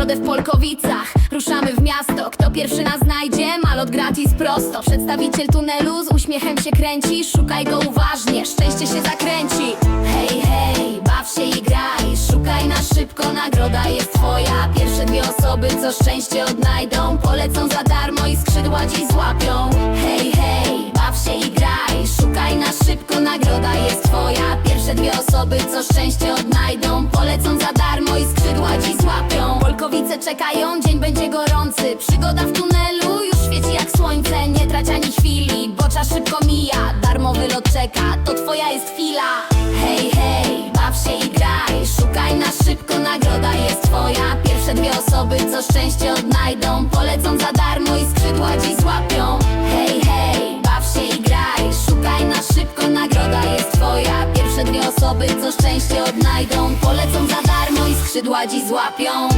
środę w Polkowicach. Ruszamy w miasto, kto pierwszy nas znajdzie? Malot gratis prosto. Przedstawiciel tunelu z uśmiechem się kręci. Szukaj go uważnie, szczęście się zakręci. Hej, hej, baw się i graj. Szukaj na szybko, nagroda jest twoja. Pierwsze dwie osoby, co szczęście odnajdą Polecą za darmo i skrzydła dziś złapią dwie osoby, co szczęście odnajdą. Polecą za darmo i skrzydła dziś złapią. Polkowice czekają, dzień będzie gorący. Przygoda w tunelu już świeci jak słońce. Nie trać ani chwili, bo czas szybko mija. Darmowy lot czeka, to twoja jest chwila. Hej, hej, baw się i graj. Szukaj na szybko, nagroda jest twoja. Pierwsze dwie osoby, co szczęście odnajdą. Polecą za darmo szczęście odnajdą. Polecą za darmo i skrzydła dziś złapią